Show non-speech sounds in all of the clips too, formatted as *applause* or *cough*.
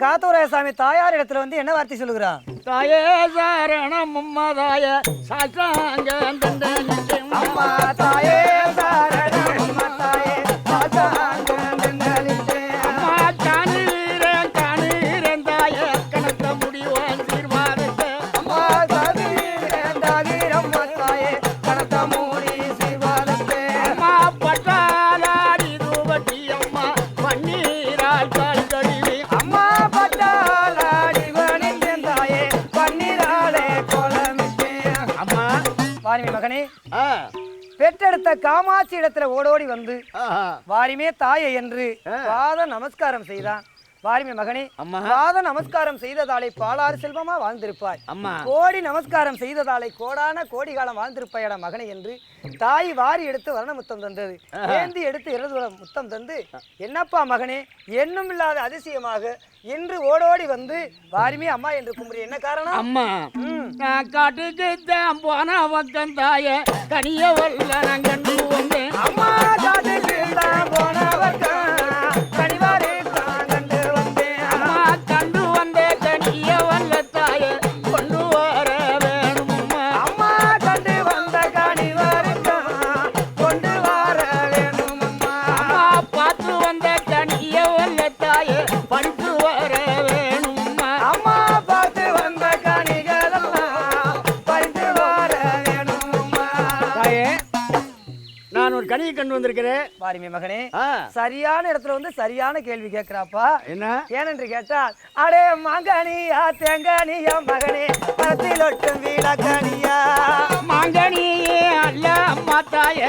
காத்தூராயசாமி தாயார் இடத்துல வந்து என்ன வார்த்தை சொல்லுகிறான்? தாயே சாரணம் அம்மா தாய. தண்டனிச்சேன் அம்மா தாயே சரணம் அம்மா தாயே. சாஷ்டாங்கம் பெற்றெடுத்த காமாட்சி இடத்துல ஓடோடி வந்து வாரிமே தாயே என்று. பாத நமஸ்காரம் செய்தான். வாரிமே மகனே அம்மா. பாத நமஸ்காரம் செய்ததாலே பாலாறு செல்வமா வாழ்ந்திருப்பாய். அம்மா. கோடி நமஸ்காரம் செய்ததாலே கோடான கோடி காலம் வாழ்ந்திருப்பாயடா மகனே என்று தாய் வாரி எடுத்து வர்ண முத்தம் தந்தது ஏந்தி எடுத்து இடது முத்தம் தந்து என்னப்பா மகனே என்னும் இல்லாத அதிசயமாக இன்று ஓடோடி வந்து வாரிமே அம்மா என்று கும்பிடு. என்ன காரணம்? அம்மா. நான் காட்டுக்கு தான் போன பக்கம் தாய. கனிய வல்ல நான் கண்டு வந்தேன் கனியை கண்டு வந்திருக்கிறேன் பாரிமே மகனே சரியான இடத்துல வந்து சரியான கேள்வி கேட்கிறாப்பா. என்ன? ஏனென்று கேட்டால் அடே மங்கனியா தேங்கனியா மகனே பரத்தில் ஒட்டும் வீடக்கனியா மாங்கனியே அல்ல அம்மா தாய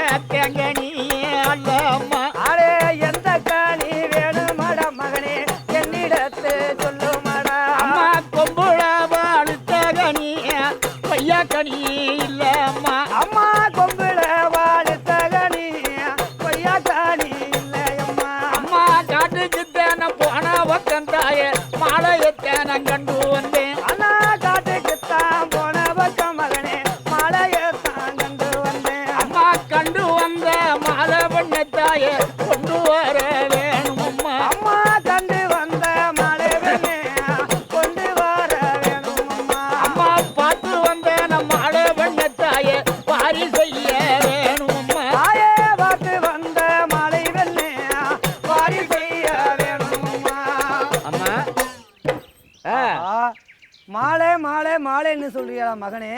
மாலை மாலை மாலைன்னு சொல்றியா மகனே.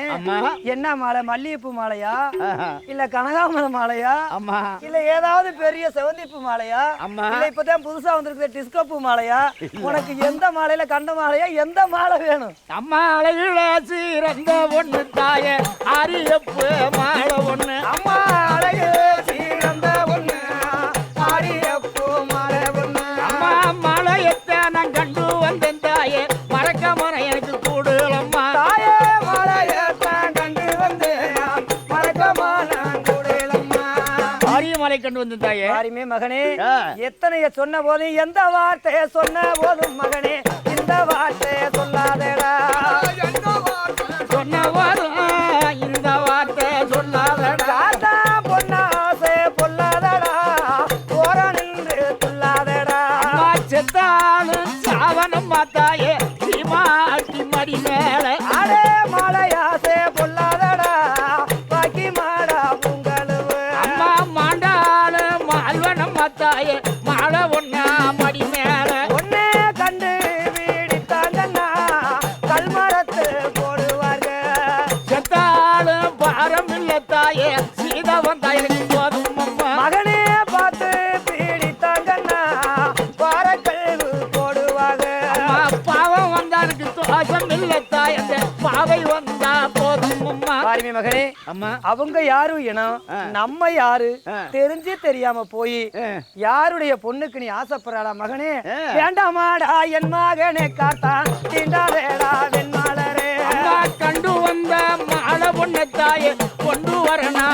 என்ன மாலை? மல்லிகைப்பூ மாலையா. இல்ல கனகாமர மாலையா? இல்ல ஏதாவது பெரிய செவந்திப்பூ மாலையா. இல்ல இப்பதான் புதுசா வந்திருக்கிற டிஸ்கோ பூ மாலையா உனக்கு எந்த மாலையில கண்ட மாலையா? எந்த மாலை வேணும்? அம்மா அழகுல சீரந்த ஒண்ணு தாய. அரியப்பு மாலை ஒண்ணு. அம்மா அழகு. கண்டு வந்தேன் தாயே யாருமே மகனே. எத்தனைய சொன்ன போதும் எந்த வார்த்தைய சொன்ன போதும் மகனே இந்த வார்த்தைய சொல்லாதடா மாலை ஒண்ணா மடி மேல. ஒன்னே கண்டு வீடித்தாங்கன்னா கல்மரத்து போடுவார்கள் செத்தாலும் பாரம் இல்ல தாயே மகனே அம்மா அவங்க யாரும் இனம். நம்ம யாரு. தெரிஞ்சு தெரியாம போய். யாருடைய பொண்ணுக்கு நீ ஆசைப்படுறாடா மகனே. வேண்டாமாடா என் மகனே காத்தா தீண்டாதேடா வெண்மாளரே கண்டு வந்த மாலை பொண்ணு தாயே கொண்டு வரனா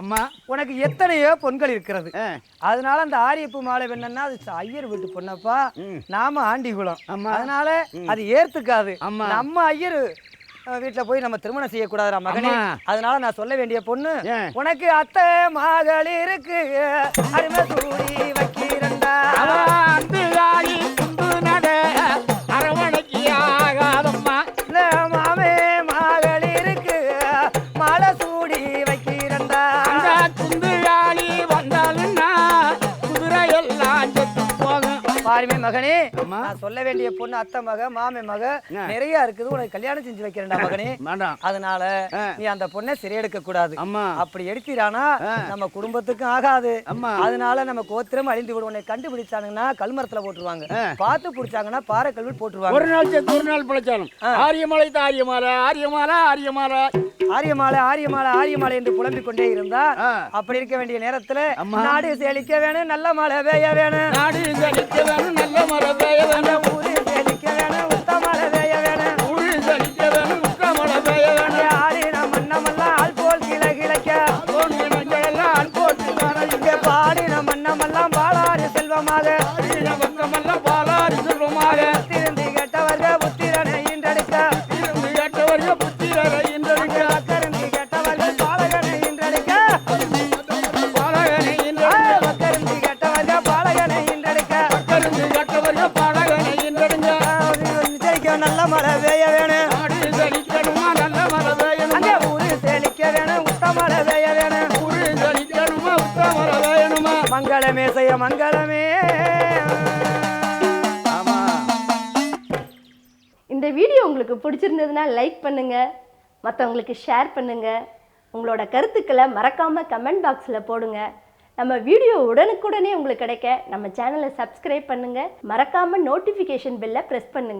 அம்மா உனக்கு எத்தனையோ பொண்கள் இருக்கிறது. அதனால அந்த ஆரியப்பு மாலை வேணும்னா அது ஐயர் வீட்டு பொண்ணப்பா. நாம ஆண்டி ஆமா. அதனால அது ஏத்துக்காது. நம்ம ஐயர் வீட்டுல போய் நம்ம திருமணம் செய்யக்கூடாதுடா மகனே. அதனால நான் சொல்ல வேண்டிய பொண்ணு? உனக்கு அத்தை மகள் இருக்கு அருமை பாருமே மகனே அம்மா. நான் சொல்ல வேண்டிய பொண்ணு அத்தை மக மாமே மக. நிறைய இருக்குது உனக்கு கல்யாணம் செஞ்சு வைக்கிறேன்டா மகனே *laughs* அதனால. நீ அந்த பொண்ணை சிறையெடுக்க கூடாது அம்மா அப்படி எடுத்திரானா. நம்ம குடும்பத்துக்கும் ஆகாது. அதனால நம்ம கோத்திரம் அழிந்து விடும் உன்னை கண்டுபிடிச்சாங்கன்னா கல்மரத்துல போட்டுருவாங்க. பார்த்து பிடிச்சாங்கன்னா பாறை கல்வில் போட்டுருவாங்க ஒரு நாள் செத்து ஒரு நாள் பிழைச்சாலும் ஆரியமலை ஆரியமாலா ஆரியமாலா ஆரியமாலா ஆரியமாலை ஆரியமாலை ஆரியமாலை என்று புலம்பிக் கொண்டே இருந்தா. அப்படி இருக்க வேண்டிய நேரத்துல. நாடு செழிக்க வேணும் நல்ல மழை பெய்ய வேணும் நாடு செழிக்க வேணும் நல்ல மரத்தை உத்தம வேணும் உத்த மழை பெய்ய வேணும் மங்களமே செய்ய மங்களமே இந்த வீடியோ உங்களுக்கு பிடிச்சிருந்ததுன்னா லைக் பண்ணுங்க. மற்றவங்களுக்கு ஷேர் பண்ணுங்க. உங்களோட கருத்துக்களை மறக்காம கமெண்ட் பாக்ஸில் போடுங்க. நம்ம வீடியோ உடனுக்குடனே உங்களுக்கு கிடைக்க நம்ம சேனலை சப்ஸ்கிரைப் பண்ணுங்க. மறக்காம நோட்டிஃபிகேஷன் பெல்லை ப்ரெஸ் பண்ணுங்க.